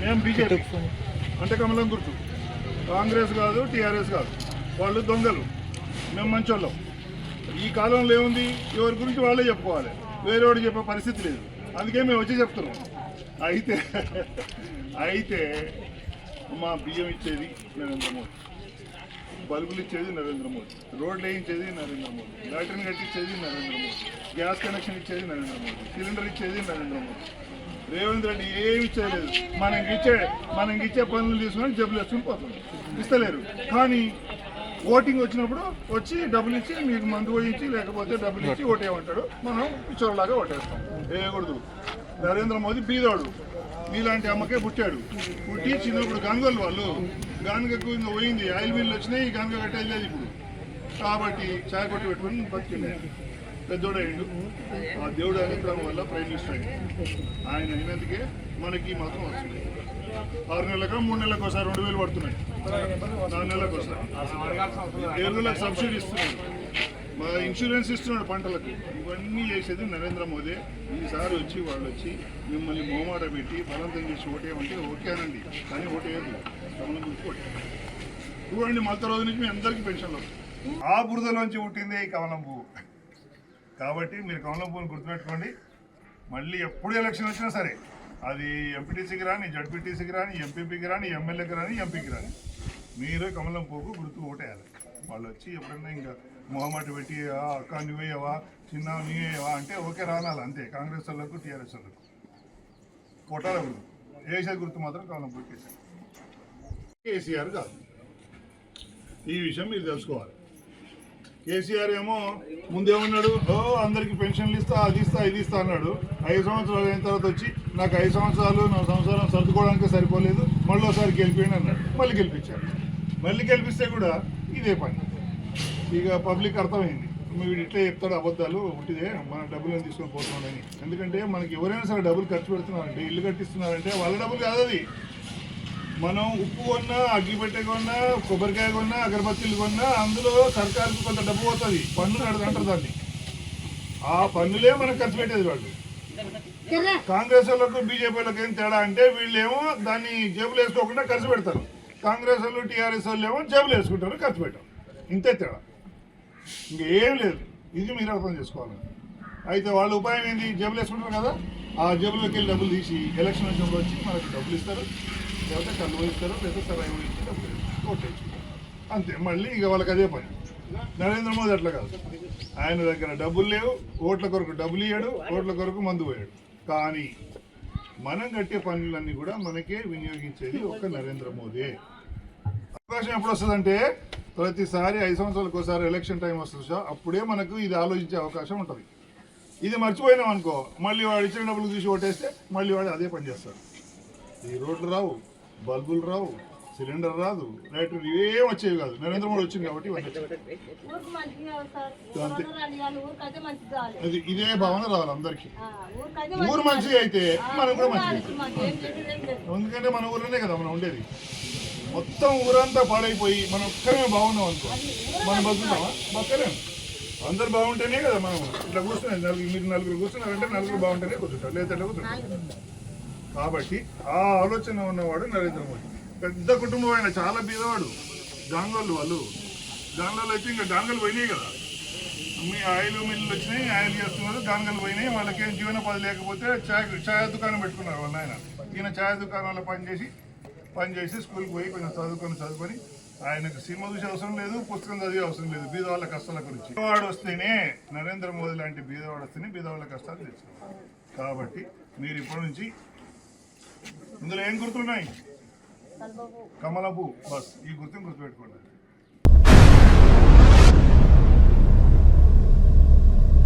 మేము బీజేపీ అంటే కమలం గుర్తు కాంగ్రెస్ కాదు టీఆర్ఎస్ కాదు. వాళ్ళు దొంగలు మేము మంచోళ్ళం ఈ కాలంలో ఏముంది ఎవరి గురించి వాళ్ళే చెప్పుకోవాలి వేరేవాడు చెప్పే పరిస్థితి లేదు అందుకే మేము వచ్చి చెప్తున్నాం అయితే అయితే మా బియ్యం ఇచ్చేది నరేంద్ర బల్బులు ఇచ్చేది నరేంద్ర మోదీ. రోడ్లు వేయించేది నరేంద్ర మోదీ. లాటరీని కట్టించేది నరేంద్ర మోదీ. గ్యాస్ కనెక్షన్ ఇచ్చేది నరేంద్ర మోదీ. సిలిండర్ ఇచ్చేది నరేంద్ర మోదీ. రేవంత్ రెడ్డి ఏమి ఇచ్చేయలేదు మనకి ఇచ్చే మనకి ఇచ్చే పనులు తీసుకొని జబ్బులు వేసుకుని పోతుంది ఇస్తలేరు. కానీ ఓటింగ్ వచ్చినప్పుడు వచ్చి డబ్బులు ఇచ్చి మీకు మందు పోయించి లేకపోతే డబ్బులు ఇచ్చి ఓటేయమంటాడు మనం పిచ్చోళ్ళలాగా ఓటేస్తాం. వేయకూడదు. నరేంద్ర మోదీ బీదోడు. మీలాంటి అమ్మకే పుట్టాడు. పుట్టి చిన్నప్పుడు గంగోలు వాళ్ళు. గానుగకు ఇంకా పోయింది. ఆయిల్ మిల్లు వచ్చినాయి ఈ గనుగ కట్టేది ఇప్పుడు. కాబట్టి చాయ్ కొట్టి పెట్టుకుని బతికినాయి పెద్దోడు అయ్యిండు. ఆ దేవుడు అనుగ్రహం వల్ల ప్రైమ్ మినిస్టర్ అయ్యింది ఆయన అయినందుకే మనకి మాత్రం వస్తుంది. ఆరు నెలలకు మూడు నెలలకు ఒకసారి రెండు వేలు పడుతున్నాయి. నాలుగు నెలలకు ఒకసారి. ఎరువులకు సబ్సిడీ ఇస్తున్నాయి ఇన్సూరెన్స్ ఇస్తున్నాడు పంటలకు. ఇవన్నీ చేసేది నరేంద్ర మోదీ. ఈసారి వచ్చి వాళ్ళు వచ్చి మిమ్మల్ని మోమాట పెట్టి బలవంతం చేసి ఓటేయమంటే ఓకేనండి కానీ ఓటేయద్దు. కమలం గుర్తు ఓటే? చూడండి మొదటి రోజు నుంచి మీ అందరికీ పెన్షన్లు ఆ బురదలోంచి పుట్టింది ఈ కమలం పువ్వు కాబట్టి మీరు కమలం పువ్వుని గుర్తుపెట్టుకోండి. మళ్ళీ ఎప్పుడు ఎలక్షన్ వచ్చినా సరే అది ఎంపీటీసీకి రాని జడ్పీటీసీకి రాని ఎంపీపీకి రాని ఎమ్మెల్యేకి రాని ఎంపీకి రాని. మీరు కమలం పువ్వుకు గుర్తు ఓటేయాలి. వాళ్ళు వచ్చి ఎప్పుడైనా ఇంకా మొహమాట పెట్టి అక్క నువ్వేయవా చిన్న నీవేయవా అంటే ఓకే రానాలి అంతే. కాంగ్రెస్ వాళ్ళకు టీఆర్ఎస్ వాళ్ళకు. కొట్టాల గుర్తు వేసే గుర్తు మాత్రం కాలం పువ్వుకి కేసీఆర్ కాదు. ఈ విషయం మీరు తెలుసుకోవాలి. కేసీఆర్ ఏమో ముందేమన్నాడు ఓ అందరికి పెన్షన్లు ఇస్తా అది ఇస్తా ఇది ఇస్తా అన్నాడు. ఐదు సంవత్సరాలు అయిన తర్వాత వచ్చి నాకు ఐదు సంవత్సరాలు నా సంవత్సరం సర్దుకోవడానికి సరిపోలేదు మళ్ళీ ఒకసారి గెలిపోయింది అన్నాడు. మళ్ళీ గెలిపించాడు మళ్ళీ గెలిపిస్తే కూడా ఇదే పని. ఇక పబ్లిక్ అర్థమైంది. వీడు ఇట్లే చెప్తాడు అబద్ధాలు ఉంటిదే మన డబ్బులు ఏం తీసుకొని పోతున్నాడని. ఎందుకంటే మనకి ఎవరైనా సరే డబ్బులు ఖర్చు పెడుతున్నారంటే ఇల్లు కట్టిస్తున్నారంటే వాళ్ళ డబ్బులు కాదు అది. మనం ఉప్పు కొన్నా అగ్గిపెట్టె కొన్నా కొబ్బరికాయ కొన్నా అగరబత్తీలు కొన్నా అందులో సర్కారుకు కొంత డబ్బు పోతుంది. పన్ను కడదు అంటారు దాన్ని. ఆ పన్నులే మనం ఖర్చు పెట్టేది వాళ్ళు. కాంగ్రెస్ వాళ్ళకు బీజేపీ వాళ్ళకి ఏం తేడా అంటే వీళ్ళేమో దాన్ని జేబులు వేసుకోకుండా ఖర్చు పెడతారు. కాంగ్రెస్ వాళ్ళు టీఆర్ఎస్ వాళ్ళు ఏమో జేబులు వేసుకుంటారు ఖర్చు పెట్టారు. ఇంతే తేడా. ఇంకేం లేదు. ఇది మీరు అర్థం చేసుకోవాలి. అయితే వాళ్ళ ఉపాయం ఏంది? జేబులు వేసుకుంటారు కదా ఆ జేబులోకి వెళ్ళి డబ్బులు తీసి ఎలక్షన్ విషయంలో వచ్చి మనకి డబ్బులు ఇస్తారు లేకపోతే కళ్ళు ఇస్తారు లేకపోతే సరాయి ఇచ్చి డబ్బులు అంతే. మళ్ళీ ఇక వాళ్ళకి అదే పని. నరేంద్ర మోదీ అట్లా కాదు. ఆయన దగ్గర డబ్బులు లేవు ఓట్ల కొరకు డబ్బులు ఇయ్యాడు ఓట్ల కొరకు మందు పోయాడు. కానీ మనం కట్టే పనులన్నీ కూడా మనకే వినియోగించేది ఒక నరేంద్ర మోదీ. అవకాశం ఎప్పుడు వస్తుందంటే ప్రతిసారి ఐదు సంవత్సరాలకు ఒకసారి ఎలక్షన్ టైం వస్తుంది సార్ అప్పుడే మనకు ఇది ఆలోచించే అవకాశం ఉంటుంది. ఇది మర్చిపోయినాం అనుకో మళ్ళీ వాడు ఇచ్చిన డబ్బులు తీసి ఓటేస్తే మళ్ళీ వాడు అదే పని చేస్తాడు. ఈ రోడ్లు రావు బల్బులు రావు సిలిండర్ రాదు లైటర్ ఇవేం వచ్చేవి కాదు. నరేంద్ర మోడీ వచ్చింది కాబట్టి కావాలి ఇది భావన రావాలి అందరికీ. ఊరు మంచిగా మంచిగా అయితే మనం కూడా లేదు. ఎందుకంటే మన ఊర్లోనే కదా మనం ఉండేది. మొత్తం ఊరంతా పాడైపోయి మనం ఒక్కరే బాగున్నాం అనుకో. మనం బతుకుతామా బతకలేం. అందరు బాగుంటేనే కదా మనం. ఇట్లా కూర్చున్నాం. నలుగురు మీరు నలుగురు కూర్చున్నారంటే నలుగురు బాగుంటేనే కూర్చుంటారు. లేదా కూర్చుంటారు. కాబట్టి ఆ ఆలోచన ఉన్నవాడు నరేంద్ర మోడీ. పెద్ద కుటుంబం ఆయన చాలా బీదవాడు గాంగోళ్ళు వాళ్ళు. గాంగోళ్ళు అయితే ఇంకా గాంగలు పోయినాయి కదా. మీ ఆయిల్ మిల్లు వచ్చినాయి ఆయిల్ చేస్తున్నారు గాంగలు పోయినాయి. వాళ్ళకేం జీవనోపాధి లేకపోతే ఛాయ్ ఛాయ్ దుకాణం పెట్టుకున్నారు వాళ్ళ ఆయన ఈయన ఛాయ్ దుకాణంలో పనిచేసి పనిచేసి స్కూల్కి పోయి కొంచెం చదువుకొని చదువుకొని ఆయనకు సినిమా చూసే అవసరం లేదు పుస్తకం చదివే అవసరం లేదు. బీదవాళ్ళ కష్టాల గురించి. బీదవాడు వస్తేనే నరేంద్ర మోదీ లాంటి బీదవాడు వస్తేనే బీదవాళ్ళ కష్టాలు తెలుసు కాబట్టి మీరు ఇప్పటి నుంచి ఇందులో ఏం గుర్తున్నాయి? కమలపు బస్. ఈ గుర్తుని గుర్తుపెట్టుకోండి.